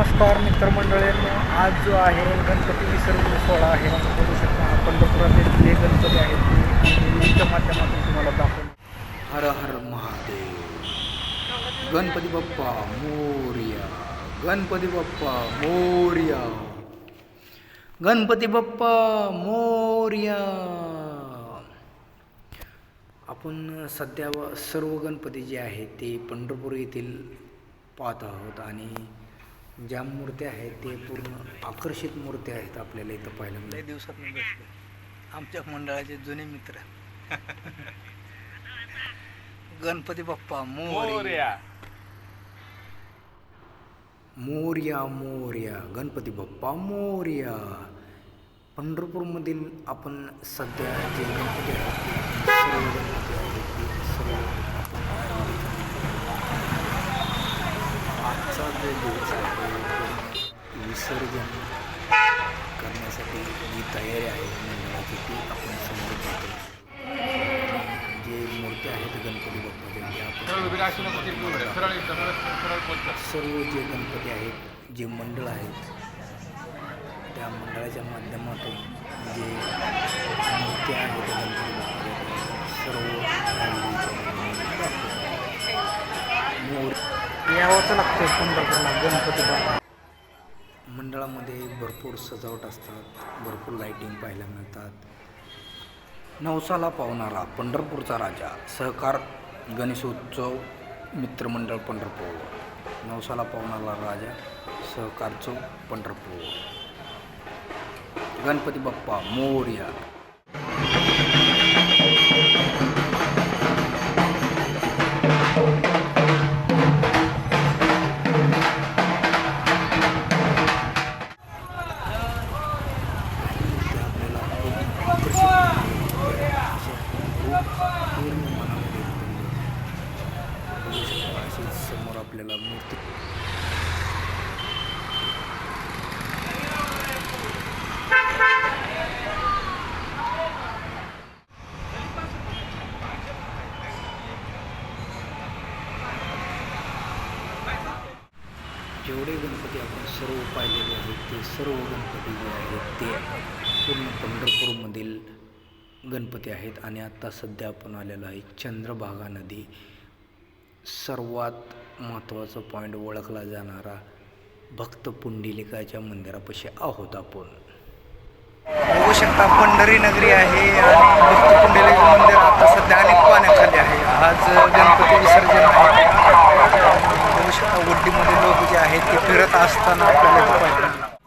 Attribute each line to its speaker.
Speaker 1: नमस्कार मित्रमंडळींनो आज जो आहे गणपती विसर्जन सोहळा आहे आपण बघू शकता पंढरपुरातील जे गणपती आहेत ते माध्यमातून तुम्हाला दाखवून हर हर महादेव। गणपती बाप्पा मोर्या। गणपती बाप्पा मोर्या। गणपती बाप्पा मोर्या। आपण सध्या व- सर्व गणपती जे आहेत ते पंढरपूर येथील पाहत आहोत आणि ज्या मूर्त्या आहेत ते पूर्ण आकर्षित मूर्त्या आहेत आपल्याला इथं पाहायला मिळाल्या दिवसात भेटले आमच्या मंडळाचे जुने मित्र. गणपती बाप्पा मोर्या. मोर्या. मोर्या गणपती बाप्पा मोर्या. पंढरपूरमधील आपण सध्या जे गणपती आहेत ते सर्व आपण आजचा जो दिवस आहे तो विसर्जन करण्यासाठी जी तयारी आहे मंडळाची ती आपण समोर घेतो जे मूर्त्या आहेत गणपती बाप्पाच्या आपण सर्व जे गणपती आहेत जे मंडळ आहेत त्या मंडळाच्या माध्यमातून जे मूर्त्या आहेत गणपती बाप्पाच्या सर्व त्या व्हिडिओच्या माध्यमातून दाखवतो. मोर यावंच लागतं पंढरपूरला गणपती बाप्पा. मंडळामध्ये भरपूर सजावट असतात भरपूर लाईटिंग पाहायला मिळतात. नवसाला पावणारा पंढरपूरचा राजा सहकार गणेशोत्सव मित्रमंडळ पंढरपूर. नवसाला पावणारा राजा सहकार चौक पंढरपूर. गणपती बाप्पा मोर्या. बघू समोर आपल्याला मूर्ती. जेवढे गणपती आपण सर्व पाहिलेले आहेत ते सर्व गणपती जे आहेत ते पूर्ण पंढरपूरमधील गणपती आहेत. आणि आत्ता सध्या आपण आलेलो आहे चंद्रभागा नदी. सर्वात महत्त्वाचा पॉईंट ओळखला जाणारा भक्त पुंडलिकाच्या मंदिरापाशी आहोत आपण. बघू शकता पंढरी नगरी आहे आणि भक्त पुंडलिक मंदिर आता सध्या अनेक पाण्याखाली आहे. आज गणपती विसर्जन आहे. बघू शकता वड्डीमध्ये लोक जे आहेत ते फिरत असताना आपल्याला